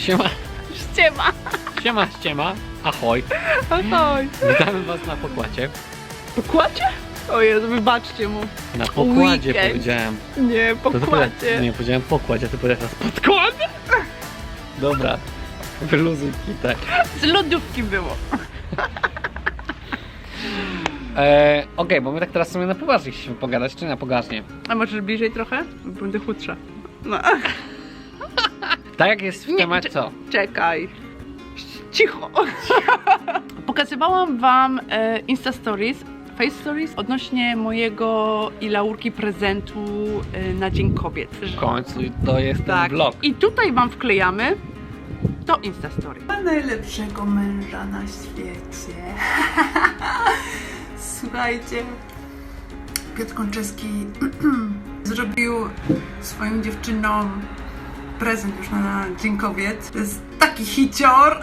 Siema, Ściema. siema, siema, ahoj. Ahoj. Witamy was na pokładzie. Pokładzie? O Jezu, wybaczcie mu. Na pokładzie Weekend. powiedziałem. Nie, To ty Nie, powiedziałem pokładzie, ty powiedziałeś teraz podkładzie. Dobra, wyluzuj kitę. Z lodówki było. E, Okej, bo my tak teraz sobie na poważnie chcieliśmy pogadać, czy na poważnie? A możesz bliżej trochę? Będę chudsza. No. Tak jak jest w czy- co? Czekaj. Cicho. Pokazywałam wam e, Insta Stories, Face Stories odnośnie mojego i Laurki prezentu e, na Dzień Kobiet. W końcu to jest ten Tak. vlog. I tutaj wam wklejamy to Insta Story. Ma najlepszego męża na świecie. Słuchajcie, Piotr Konczewski zrobił swoim dziewczynom prezent już na Dzień Kobiet. To jest taki hicior,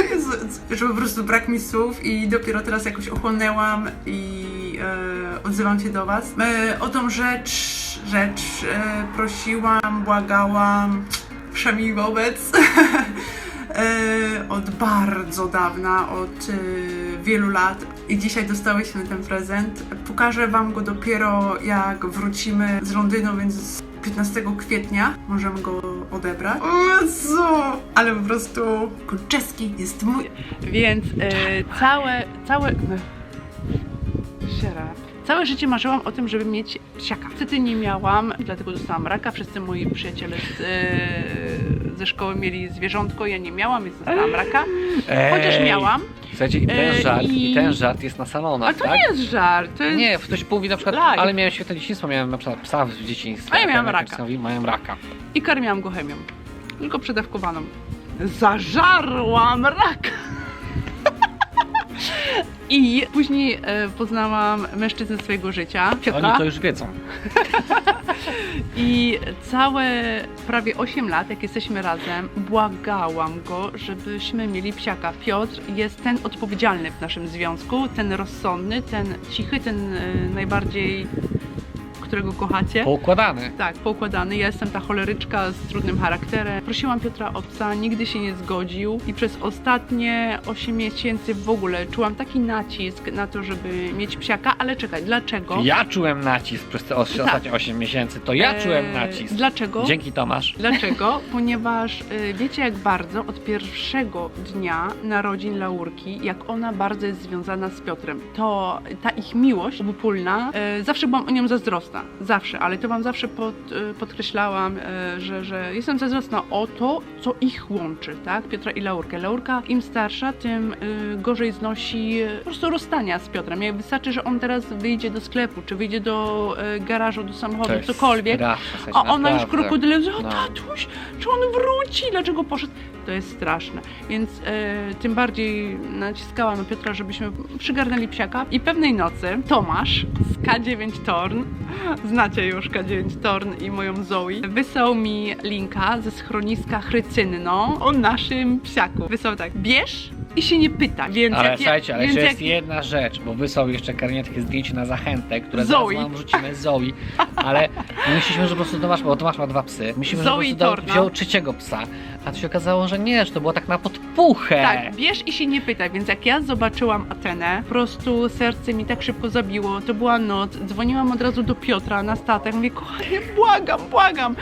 że po prostu brak mi słów i dopiero teraz jakoś ochłonęłam i e, odzywam się do Was. E, o tą rzecz, rzecz e, prosiłam, błagałam, wszemi wobec. e, od bardzo dawna, od e, wielu lat i dzisiaj dostałyśmy ten prezent. Pokażę Wam go dopiero jak wrócimy z Londynu, więc 15 kwietnia możemy go odebrać. O Jezu! Ale po prostu Konczewski jest mój. Więc e, całe, całe... Shut up. Całe życie marzyłam o tym, żeby mieć psiaka. Niestety nie miałam, dlatego dostałam raka. Wszyscy moi przyjaciele z, e, ze szkoły mieli zwierzątko, ja nie miałam, więc dostałam raka. Chociaż Ej, miałam. Słuchajcie, i ten E, żart, i- i ten żart jest na salonach, Ale to tak? nie jest żart, to jest... Nie, ktoś mówi na przykład, Live. ale miałem świetne dzieciństwo, miałem na przykład psa w dzieciństwie. A ja miałam raka. mówi, Mają raka. I karmiłam go chemią. Tylko przedawkowaną. Zażarłam raka! I później e, poznałam mężczyznę swojego życia, Piotra. Oni to już wiedzą. I całe prawie 8 lat, jak jesteśmy razem, błagałam go, żebyśmy mieli psiaka. Piotr jest ten odpowiedzialny w naszym związku, ten rozsądny, ten cichy, ten e, najbardziej, którego kochacie. Poukładany. Tak, poukładany. Ja jestem ta choleryczka z trudnym charakterem. Prosiłam Piotra o psa, nigdy się nie zgodził i przez ostatnie 8 miesięcy w ogóle czułam taki nacisk na to, żeby mieć psiaka, ale czekaj, dlaczego? Ja czułem nacisk przez te os- Tak. ostatnie 8 miesięcy, to ja E, czułem nacisk. Dlaczego? Dzięki Tomasz. Dlaczego? Ponieważ y, wiecie jak bardzo od pierwszego dnia narodzin Laurki, jak ona bardzo jest związana z Piotrem, to ta ich miłość obopólna, y, zawsze byłam o nią zazdrosna. Zawsze, ale to wam zawsze pod, y, podkreślałam, y, że, że jestem zazdrosna o to, co ich łączy, tak? Piotra i Laurkę. Laurka im starsza, tym y, gorzej znosi po prostu rozstania z Piotrem. Jak wystarczy, że on teraz wyjdzie do sklepu, czy wyjdzie do garażu, do samochodu, cokolwiek, straszne, a ona już naprawdę. krokodyle, że o No. tatuś, czy on wróci, dlaczego poszedł? To jest straszne. Więc e, tym bardziej naciskałam na Piotra, żebyśmy przygarnęli psiaka. I pewnej nocy Tomasz z K9 Torn, znacie już K9 Torn i moją Zoe, wysłał mi linka ze schroniska Chrycynno o naszym psiaku. Wysłał tak, bierz i się nie pytaj. Więc Ale jak, ja- słuchajcie, ale więc jeszcze jak, jest jedna rzecz, bo wysłał jeszcze karnietkę zdjęcie na zachętę, które Zoe. zaraz wam wrzucimy Zoe, ale my myśleliśmy, że po prostu Tomasz, bo Tomasz ma dwa psy, myślimy, że po prostu dał, Torna. wziął trzeciego psa, a to się okazało, że nie, że to było tak na podpuchę. Tak, bierz i się nie pytaj, więc jak ja zobaczyłam Atenę, po prostu serce mi tak szybko zabiło, to była noc, dzwoniłam od razu do Piotra na statek, mówię, kochanie, błagam, błagam.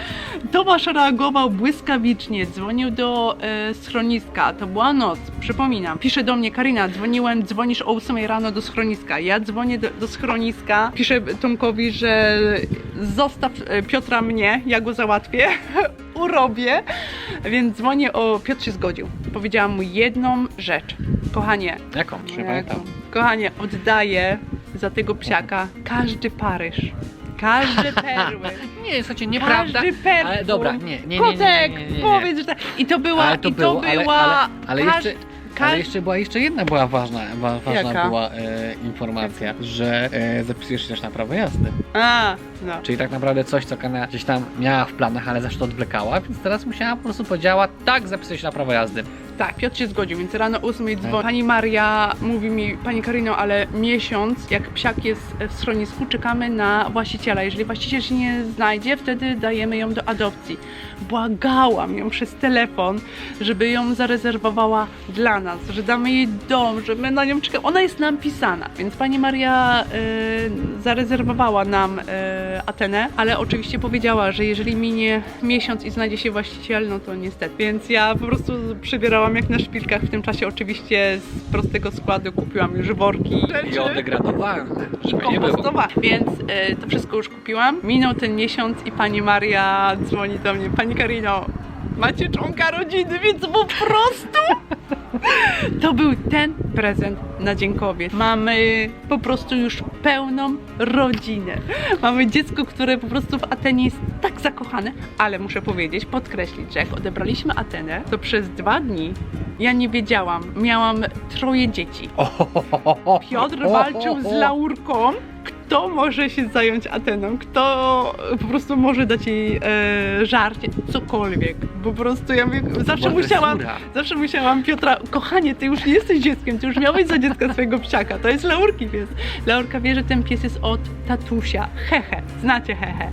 Tomasz reagował błyskawicznie, dzwonił do e, schroniska, to była noc, przypominam. Pisze do mnie, Karina, dzwoniłem, dzwonisz o 8 rano do schroniska. Ja dzwonię do, do schroniska, piszę Tomkowi, że zostaw e, Piotra mnie, ja go załatwię, urobię. Więc dzwonię o. Piotr się zgodził. Powiedziałam mu jedną rzecz. Kochanie, Jaką? Czy nie pamiętam? kochanie, oddaję za tego psiaka każdy Paryż. Każde perły. Nie, słuchajcie, nieprawda. Każdy perfum. Ale dobra, nie, nie, nie, nie, Kotek, nie, nie, nie, nie. powiedz, że tak. I to była, Ale to i było, to ale- była. ale- ale każ- jeszcze- Ale jeszcze była jeszcze jedna była ważna, wa, ważna Jaka? była e, informacja, że e, zapisujesz się też na prawo jazdy. A, no. Czyli tak naprawdę coś, co Kana gdzieś tam miała w planach, ale zawsze to odwlekała, więc teraz musiała po prostu podziałać, tak, zapisuję się na prawo jazdy. Tak, Piotr się zgodził, więc rano o 8 dzwoni. Pani Maria mówi mi, Pani Karino, ale miesiąc, jak psiak jest w schronisku, czekamy na właściciela. Jeżeli właściciel się nie znajdzie, wtedy dajemy ją do adopcji. Błagałam ją przez telefon, żeby ją zarezerwowała dla nas, że damy jej dom, że my na nią czekamy. Ona jest nam pisana, więc Pani Maria y, zarezerwowała nam y, Atenę, ale oczywiście powiedziała, że jeżeli minie miesiąc i znajdzie się właściciel, no to niestety. Więc ja po prostu przybierałam jak na szpilkach. W tym czasie oczywiście z prostego składu kupiłam już worki. I odegradowane, żeby nie było. kompostowa. Więc y, to wszystko już kupiłam. Minął ten miesiąc i pani Maria dzwoni do mnie. Pani Karino, macie członka rodziny, więc po prostu to był ten prezent na dziękowie. Mamy po prostu już pełną rodzinę. Mamy dziecko, które po prostu w Atenie jest tak zakochane, ale muszę powiedzieć, podkreślić, że jak odebraliśmy Atenę, to przez dwa dni ja nie wiedziałam. Miałam troje dzieci. Piotr walczył z Laurką. Kto może się zająć Ateną? Kto po prostu może dać jej e, żarcie? Cokolwiek. Po prostu ja mówię, zawsze Bo musiałam, zawsze musiałam Piotra, kochanie, ty już nie jesteś dzieckiem, ty już miałeś za dziecka swojego psiaka. To jest Laurki pies. Laurka wie, że ten pies jest od tatusia. Hehe. Znacie hehe.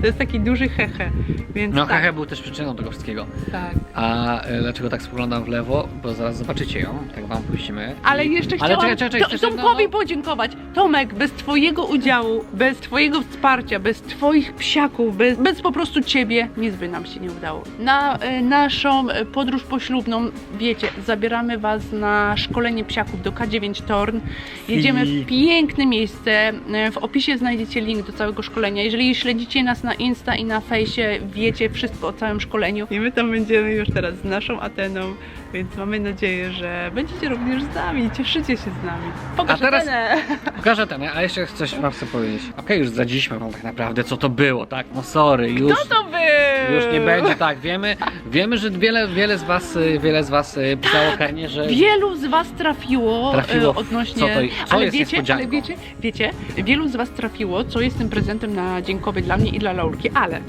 To jest taki duży hehe. Więc No tak, Hehe był też przyczyną tego wszystkiego. tak. A e, dlaczego tak spoglądam w lewo? Bo zaraz zobaczycie ją, tak wam puścimy. Ale jeszcze Ale chciałam czekaj, czekaj, To- Tomkowi no, no. podziękować. Tomek, bez twojego udziału, bez twojego wsparcia, bez twoich psiaków, bez, bez po prostu ciebie, nic by nam się nie udało. Na e, naszą e, podróż poślubną, wiecie, zabieramy was na szkolenie psiaków do K9 Torn. Jedziemy w piękne miejsce. E, W opisie znajdziecie link do całego szkolenia. Jeżeli śledzicie nas na Insta i na fejsie, wiecie wszystko o całym szkoleniu. I my tam będziemy już teraz z naszą Ateną, więc mamy nadzieję, że będziecie również z nami, cieszycie się z nami. Pokaż A teraz- Atenę. Pokażę ten, a jeszcze coś wam chcę powiedzieć. Okej, już zdradziliśmy wam tak naprawdę, co to było, tak? No sorry, już... Kto to był? Już nie będzie tak, wiemy, wiemy, że wiele, wiele z was, y, wiele z was y, pisało Kenie, że Wielu z was trafiło, Trafiło e, w- odnośnie. co to- co ale jest wiecie, ale niespodzianką? wiecie, wiecie, wielu z was trafiło, co jest tym prezentem na dziękowy dla mnie i dla Laurki, ale.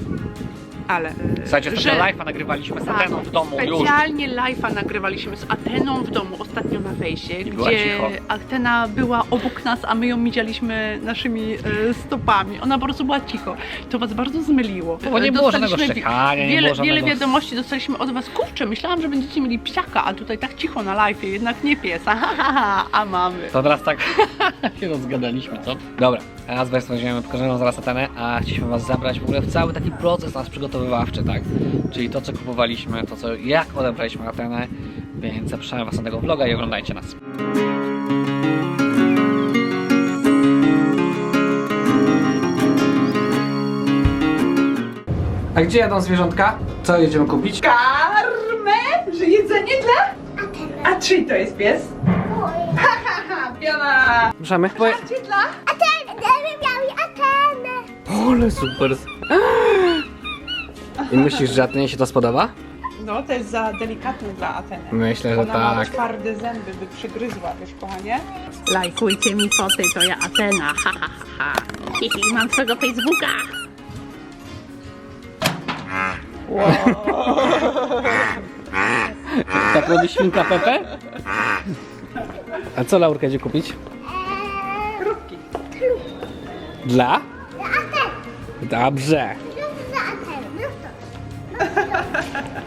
Ale. Słuchajcie, że- ostatnio live'a nagrywaliśmy z Ateną w domu już. Specjalnie live'a nagrywaliśmy z Ateną w domu ostatnio na fejsie, była gdzie cicho. Atena była obok nas, a my ją widzieliśmy naszymi e, stopami. Ona po prostu była cicho. To was bardzo zmyliło. Bo nie było Dostaliśmy żadnego wi- szczekania, nie wiele, było wiele żadnego- wiadomości dostaliśmy od was. Kurczę, myślałam, że będziecie mieli psiaka, a tutaj tak cicho na live'ie, jednak nie piesa. Ha, ha, ha, a mamy. To teraz tak się rozgadaliśmy, co? Dobra, a nas Państwa weźmiemy, pokażemy wam zaraz Atenę, a chcieliśmy was zabrać w ogóle w cały taki proces nasz przygotowywawczy, tak? Czyli to, co kupowaliśmy, to, co, jak odebraliśmy Atenę, więc zapraszamy was na tego vloga i oglądajcie nas. A gdzie jadą zwierzątka? Co jedziemy kupić? Karmę? Że jedzenie dla? A czy to jest pies? Ha, ha, ha, piona! Ruszamy. Dla? Ole, super. I myślisz, że Atenie się to spodoba? No, to jest za delikatne dla Ateny. Myślę, że Ona ma tak. twarde zęby, by przygryzła, wiesz, kochanie? Lajkujcie mi foty, to ja Atena, ha, ha, ha, ha. Mam swojego Facebooka. Tak robi świnka Pepe? A co Laurka idzie kupić? Krówki. Dla? Dobrze.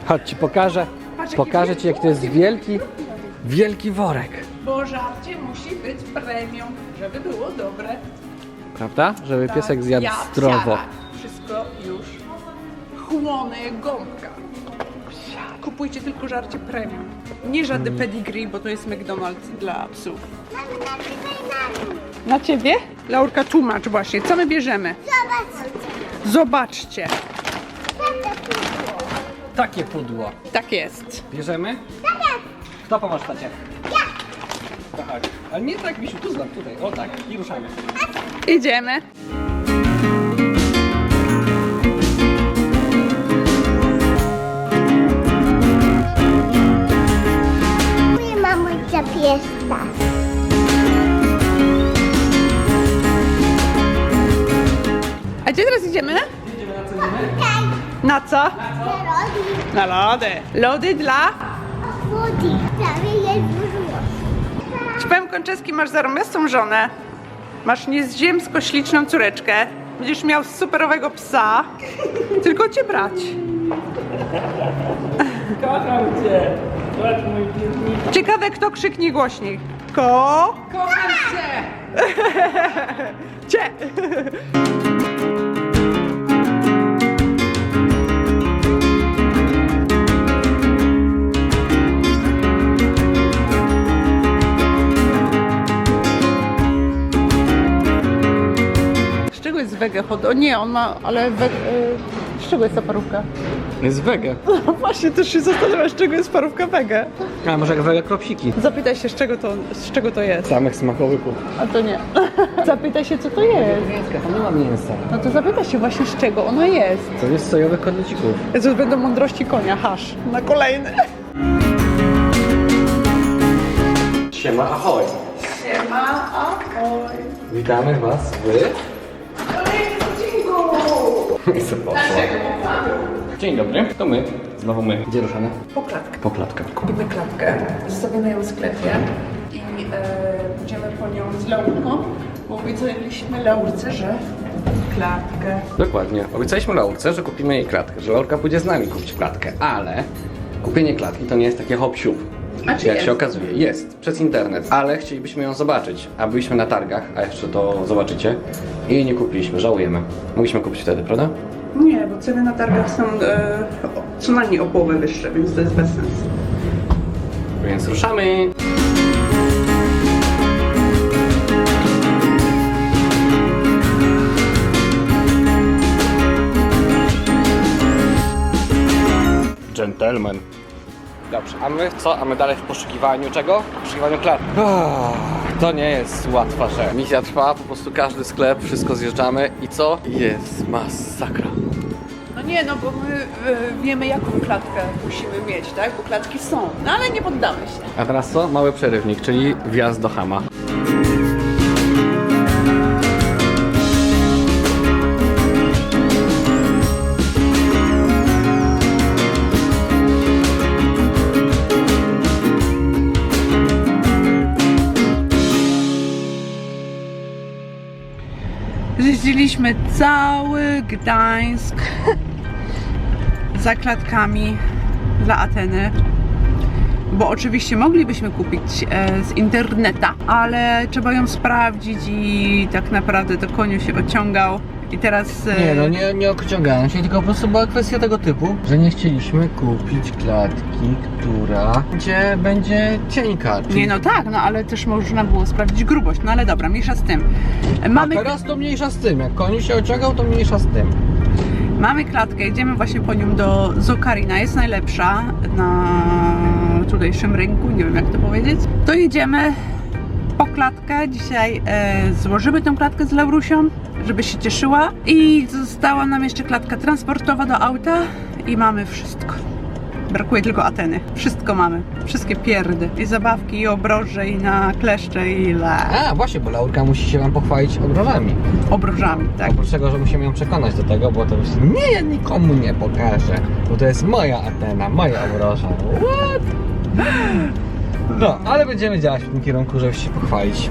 Chodź ci pokażę. Pokażę ci jak to jest wielki, wielki worek. Bo żarcie musi być premium, żeby było dobre. Prawda? Żeby piesek zjadł ja zdrowo. psiara. Wszystko już chłonę jak gąbka. Kupujcie tylko żarcie premium. Nie żadne Mm. pedigree, bo to jest McDonald's dla psów. Na ciebie? Laurka, tłumacz właśnie, co my bierzemy? Zobaczcie. Takie pudło. Tak jest. Bierzemy? Kto pomoże tacie? Ja. Tak. Ale nie tak, Misiu, tu znam, tutaj. O tak. I ruszamy. Idziemy. Moja mamusia piesta. A gdzie teraz idziemy? Na co? Na lody. Lody dla? wody. Prawie jest dużo. Ci powiem, Konczewski, masz zarąbistą żonę, masz nieziemsko śliczną córeczkę, będziesz miał superowego psa, tylko cię brać. Kocham cię! Ciekawe, kto krzyknie głośniej. Ko? Kocham cię! Cie! Wege hot? O nie, on ma, ale we, y, z czego jest ta parówka? Jest wege. No właśnie, też się zastanawiam, z czego jest parówka wege. A może jak wege kropsiki? Zapytaj się, z czego to, z czego to jest. Samych smakołyków. A to nie. Zapytaj się, co to jest. Mięska, tam nie ma mięsa. No to zapytaj się właśnie, z czego ono jest. To jest sojowych kotlecików. Jezus, będą mądrości konia, hasz. Na kolejny. Siema, ahoj. Siema, ahoj. Witamy was w... I co poszło? Dzień dobry, to my. Znowu my. Gdzie ruszamy? Po klatkę. Po klatkę. Kupimy klatkę, zostawimy ją w sklepie i e, pójdziemy po nią z Laurką, bo obiecaliśmy Laurce, że klatkę. Dokładnie. Obiecaliśmy Laurce, że kupimy jej klatkę, że Laurka pójdzie z nami kupić klatkę, ale kupienie klatki to nie jest takie hop siup. Jak jest? się okazuje, jest przez internet, ale chcielibyśmy ją zobaczyć, a byliśmy na targach, a jeszcze to zobaczycie i nie kupiliśmy, żałujemy. Mogliśmy kupić wtedy, prawda? Nie, bo ceny na targach są e, o- co najmniej o połowę wyższe, więc to jest bez sensu. Więc ruszamy. Gentleman. Dobrze, a my co? A my dalej w poszukiwaniu czego? W poszukiwaniu klatki. To nie jest łatwa rzecz. Misja trwa, po prostu każdy sklep, wszystko zjeżdżamy i co? Jest masakra. No nie, no bo my e, wiemy jaką klatkę musimy mieć, tak? Bo klatki są, no ale nie poddamy się. A teraz co? Mały przerywnik, czyli wjazd do Hama. Zjeździliśmy cały Gdańsk za klatkami dla Ateny. Bo oczywiście moglibyśmy kupić e, z interneta, ale trzeba ją sprawdzić i tak naprawdę to koniu się ociągał. I teraz. e, Nie, no nie, nie ociągałem się, tylko po prostu była kwestia tego typu, że nie chcieliśmy kupić klatki, która będzie, będzie cienka. Czyli... Nie, no tak, no ale też można było sprawdzić grubość. No ale dobra, mniejsza z tym. Mamy, A teraz to mniejsza z tym, jak koniu się ociągał, to mniejsza z tym. mamy klatkę, idziemy właśnie po nią do Zokarina. Jest najlepsza na tutejszym rynku, nie wiem jak to powiedzieć. To jedziemy po klatkę. Dzisiaj e, złożymy tę klatkę z Laurusią, żeby się cieszyła. I została nam jeszcze klatka transportowa do auta i mamy wszystko. Brakuje tylko Ateny. Wszystko mamy. Wszystkie pierdy. I zabawki, i obroże, i na kleszcze, i le. A, właśnie, bo Laurka musi się wam pochwalić obrożami. Obrożami, tak. Oprócz tego, że musimy ją przekonać do tego, bo to już nie, ja nikomu nie pokażę, bo to jest moja Atena, moja obroża. What? No, ale będziemy działać w tym kierunku, żeby się pochwalić.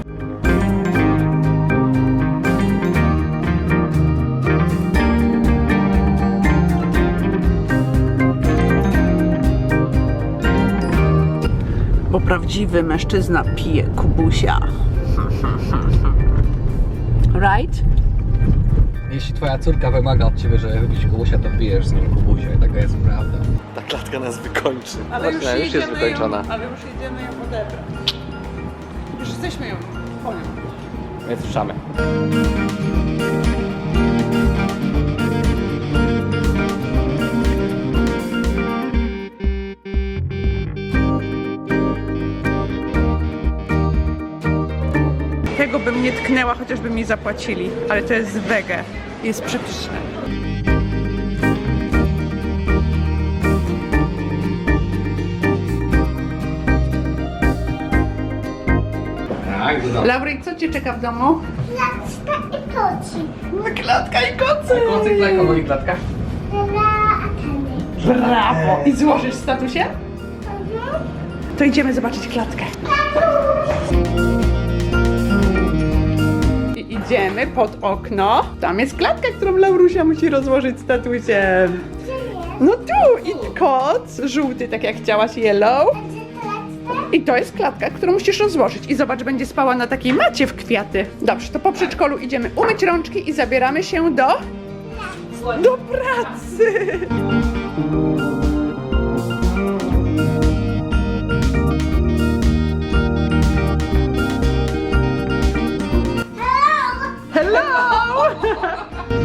Bo prawdziwy mężczyzna pije kubusia. Right? Jeśli twoja córka wymaga od ciebie, żeby wypić kubusia, to pijesz z nim kubusia i taka jest prawda. Ta klatka nas wykończy. Ale już, Właśnie, jedziemy jest wykończona. Ją, ale już jedziemy ją odebrać. Już jesteśmy ją po nią. Więc ruszamy. Tego bym nie tknęła, chociażby mi zapłacili. Ale to jest wege. Jest przepyszne. Tak, do domu. Laury, co Cię czeka w domu? Klaczka i koci. Klatka i kocy! Kocyk dla kogo i klatka? Dla Ateny. Brawo! I złożysz w statusie? Mhm. to idziemy zobaczyć klatkę. I idziemy pod okno. Tam jest klatka, którą Laurusia musi rozłożyć z tatusiem. No tu i kot, żółty, tak jak chciałaś, yellow. I to jest klatka, którą musisz rozłożyć. I zobacz, będzie spała na takiej macie w kwiaty. Dobrze, to po przedszkolu idziemy umyć rączki i zabieramy się do... Do pracy! Hello!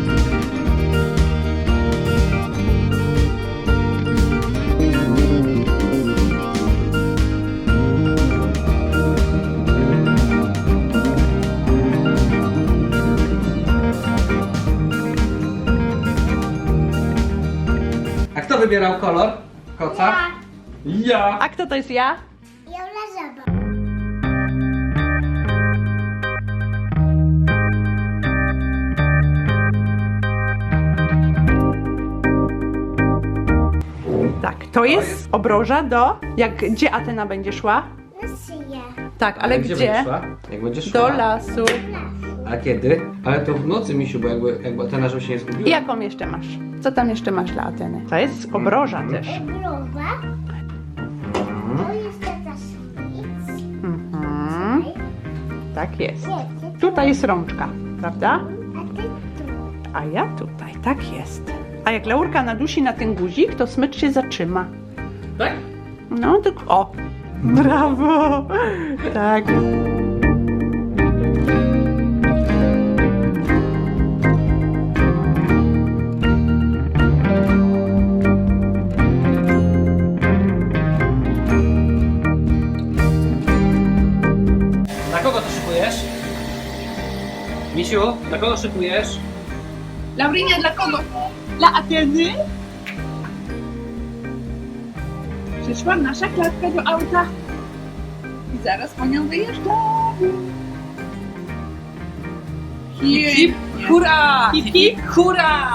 wybierał kolor koca? Ja. A kto to jest ja? Jola Żaba. Tak, to jest obroża do... Jak, gdzie Atena będzie szła? Na szyję. Tak, ale gdzie? będziesz szła? Jak będziesz szła? Do lasu. A kiedy? Ale to w nocy, misiu, bo jakby, jakby ten żeby się nie zgubiła. I jaką jeszcze masz? Co tam jeszcze masz dla Ateny? To jest obroża też. Głowa. To jest tata szpic. Mhm. Tak jest. Tutaj jest rączka, prawda? a ty tu. A ja tutaj, tak jest. A jak Laurka nadusi na ten guzik, to smycz się zatrzyma. Tak? No, to... O! Brawo! Tak. Misiu, na kogo szykujesz? Laurinia, dla kogo? Dla Ateny? Przyszła nasza klatka do auta. I zaraz po nią wyjeżdżamy. Hip, hip, hurra! Hip, hip, hurra!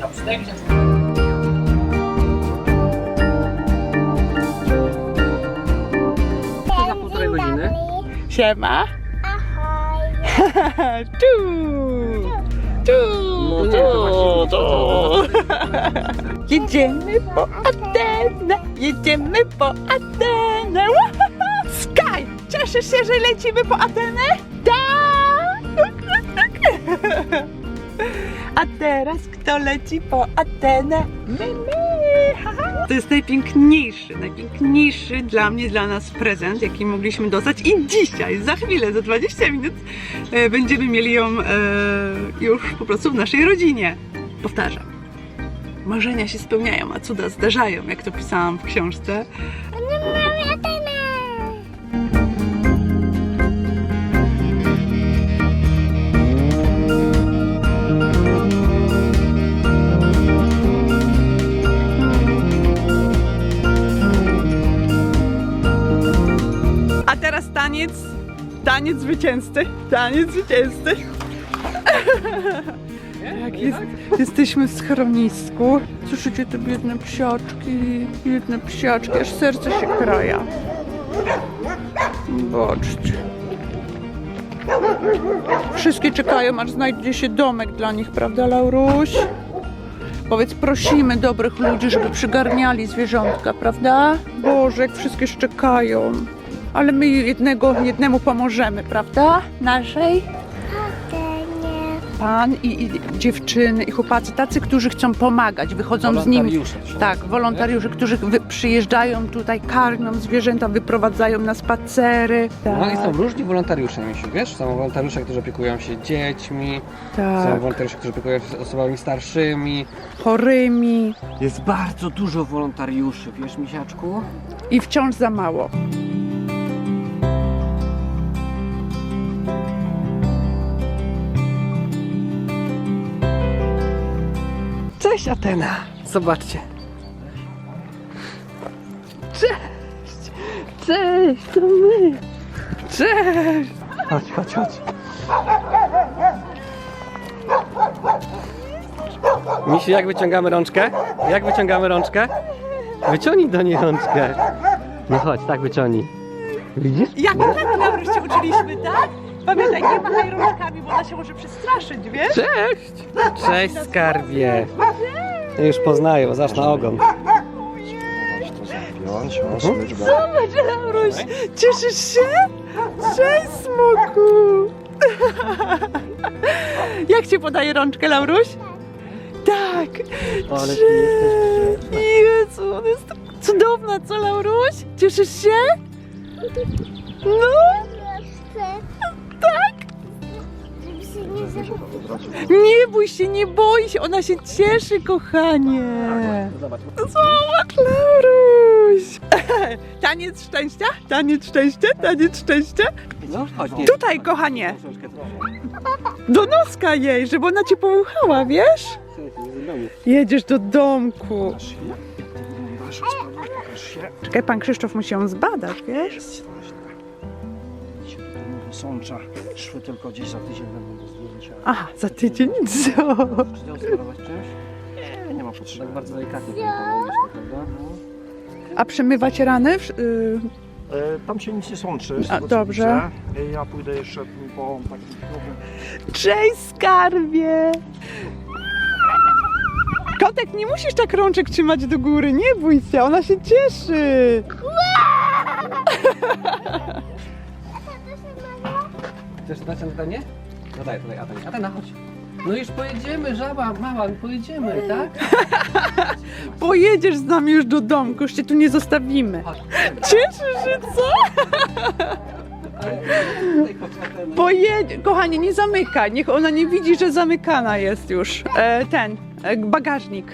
Dobrze, daj mi się. Siema. Tu! Tu! To, to. Jedziemy po Atenę! Jedziemy po Atenę! Sky! Cieszysz się, że lecimy po Atenę? Tak! A teraz kto leci po Atenę? My, my! To jest najpiękniejszy, najpiękniejszy dla mnie, dla nas prezent, jaki mogliśmy dostać. I dzisiaj, za chwilę, za 20 minut e, będziemy mieli ją e, już po prostu w naszej rodzinie. Powtarzam. Marzenia się spełniają, a cuda zdarzają, jak to pisałam w książce. Taniec, taniec zwycięzcy, taniec zwycięzcy. Jak jest, jesteśmy w schronisku. Słyszycie te biedne psiaczki, biedne psiaczki, aż serce się kraja. Zobaczcie. Wszystkie czekają, aż znajdzie się domek dla nich, prawda, Lauruś? Powiedz, prosimy dobrych ludzi, żeby przygarniali zwierzątka, prawda? Boże, jak wszystkie szczekają. Ale my jednego, jednemu pomożemy, prawda? Naszej? Pan i, i dziewczyny, i chłopacy, tacy, którzy chcą pomagać, wychodzą z nimi. Wolontariusze Tak, wolontariusze, którzy wy, przyjeżdżają tutaj, karmią zwierzęta, wyprowadzają na spacery. No i Tak, są różni wolontariusze, Misiu, wiesz? Są wolontariusze, którzy opiekują się dziećmi, są tak, wolontariusze, którzy opiekują się osobami starszymi. chorymi Jest bardzo dużo wolontariuszy, wiesz, Misiaczku? i wciąż za mało. Cześć Atena! Zobaczcie. Cześć! Cześć, to my! Cześć! Chodź, chodź, chodź. Misiu, jak wyciągamy rączkę? Jak wyciągamy rączkę? Wyciągnij do niej rączkę. No chodź, tak wyciągnij. Widzisz? Jak tak, Lauruś, się uczyliśmy, tak? Pamiętaj, nie machaj rączkami, bo ona się może przestraszyć, wiesz? Cześć! Cześć, skarbie. Już poznaję, bo zasz na ogon. Zobacz, Lauruś, cieszysz się? Cześć, smoku! Jak ci podaje rączkę, Lauruś? Tak! Ale Cześć! Jezu, ona jest tak cudowna, co, Lauruś? Cieszysz się? No, Chcę, nie zachowywać. Nie bój się, nie boi się, ona się cieszy, kochanie. Zobacz. Zobacz, Lauruś. Taniec szczęścia, taniec szczęścia, taniec szczęścia. No, chodź, nie. Tutaj, kochanie, do noska jej, żeby ona cię połuchała, wiesz? Jedziesz do domku. Czekaj, pan Krzysztof musi ją zbadać, wiesz? Sącza. Szły tylko gdzieś za tydzień będą do zdjęcia. Aha, za tydzień co? Czy ją sparować czymś? Nie, nie ma potrzeby. Tak bardzo delikatnie powinno być, prawda? No. A przemywać rany? y, E, tam się nic nie sączy. z A, tego, co dobrze. widzę. E, Ja pójdę jeszcze po drugim. Cześć, skarbie! Kotek, nie musisz tak rączek trzymać do góry, nie bój się, ona się cieszy. Chcesz dać zadanie? No daj, tutaj, Atena. Atena, chodź. No już pojedziemy, żaba, mała, pojedziemy, tak? Pojedziesz z nami już do domku, już cię tu nie zostawimy. Chodź. Cieszysz się, co? Tutaj chodź, Atena. Pojedzie, kochanie, nie zamykaj, niech ona nie widzi, że zamykana jest już e, ten e, bagażnik.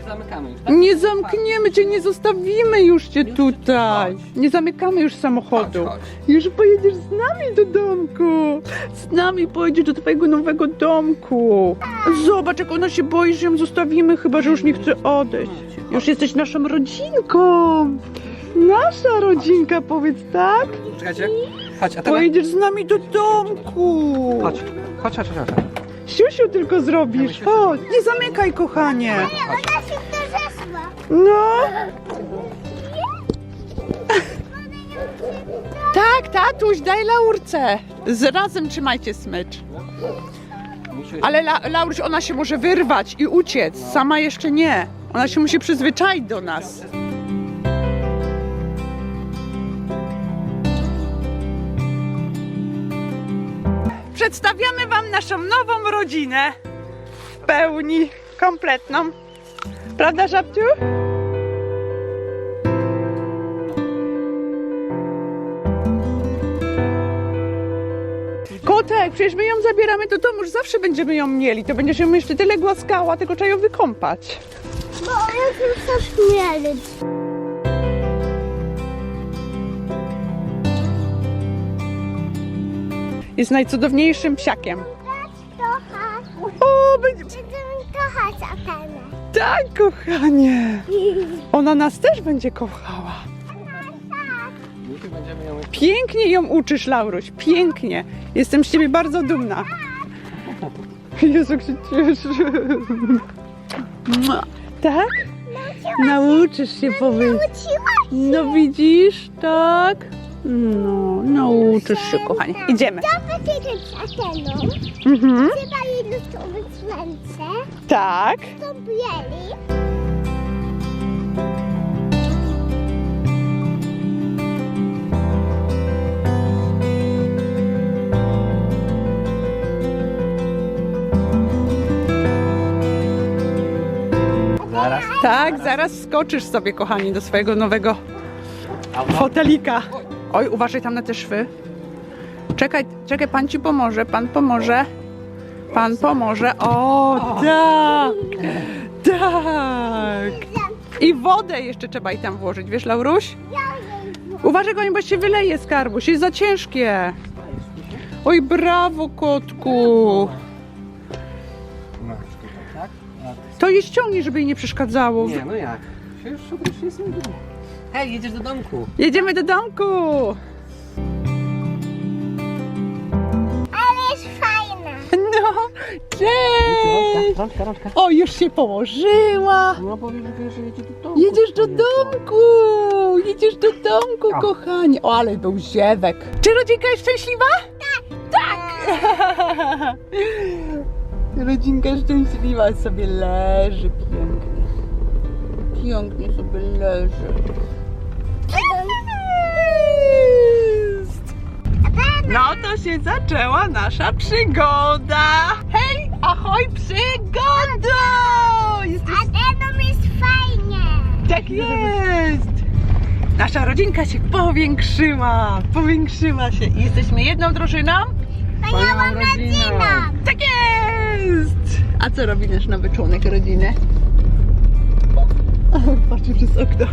Nie zamykamy już, tak? Nie zamkniemy cię, nie zostawimy już cię tutaj. Nie zamykamy już samochodu. Chodź, chodź. Już pojedziesz z nami do domku. Z nami pojedziesz do twojego nowego domku. Zobacz, jak ona się boi, że ją zostawimy, chyba że już nie chce odejść. Już jesteś naszą rodzinką. Nasza rodzinka, powiedz tak? Czekajcie. Chodź, Atena. Pojedziesz z nami do domku. Chodź, chodź, chodź, chodź. chodź. Siusiu tylko zrobisz. Chodź, nie zamykaj, kochanie. Ona się to zeszła. No. Tak, tatuś, daj laurce. Z razem trzymajcie smycz. Ale La Lauruś, ona się może wyrwać i uciec. Sama jeszcze nie. Ona się musi przyzwyczaić do nas. Przedstawiamy Wam naszą nową rodzinę. W pełni, kompletną. Prawda, Żabciu? Kotek, przecież my ją zabieramy do domu, już zawsze będziemy ją mieli. To będziesz ją jeszcze tyle głaskała, tylko trzeba ją wykąpać. Bo ja chcę śmierć. Jest najcudowniejszym psiakiem. O, będzie... Tak, kochanie. Ona nas też będzie kochała. Pięknie ją uczysz, Lauruś, pięknie. Jestem z ciebie bardzo dumna. Jezu, jak się cieszę. Tak? Nauczysz się powiedzieć. Uciłaś. No widzisz, tak? No, nauczysz się, kochanie. Idziemy. To wytyczyć Ateną. Mhm. Trzeba jej lutować ręce. Tak. To bieli. Zaraz. Tak, zaraz skoczysz sobie, kochani, do swojego nowego fotelika. Oj, uważaj tam na te szwy. Czekaj, czekaj, pan ci pomoże, pan pomoże. Pan pomoże. O, tak! Tak! I wodę jeszcze trzeba i tam włożyć, wiesz, Lauruś? Uważaj, kochani, bo się wyleje skarbuś, jest za ciężkie. Oj, brawo, kotku. To je ściągnij, żeby jej nie przeszkadzało. Nie, no jak? Już, już jest Hej, jedziesz do domku. Jedziemy do domku. Ale jest fajna. No, Cześć! Rączka, rączka. O, już się położyła. No powiem, że jedzie do domu. Jedziesz do domku! Jedziesz do domku, O. kochanie. O, ale był ziewek. Czy rodzinka jest szczęśliwa? Tak! Tak! Rodzinka szczęśliwa sobie leży pięknie. Pięknie sobie leży. No to się zaczęła nasza przygoda. Hej, ahoj, przygoda! Jesteś Ateną jest fajnie. tak jest! Nasza rodzinka się powiększyła, powiększyła się. I Jesteśmy jedną drużyną? Wspaniałą rodziną. Tak jest! A co robi nasz nowy członek rodziny? Patrzy przez okno.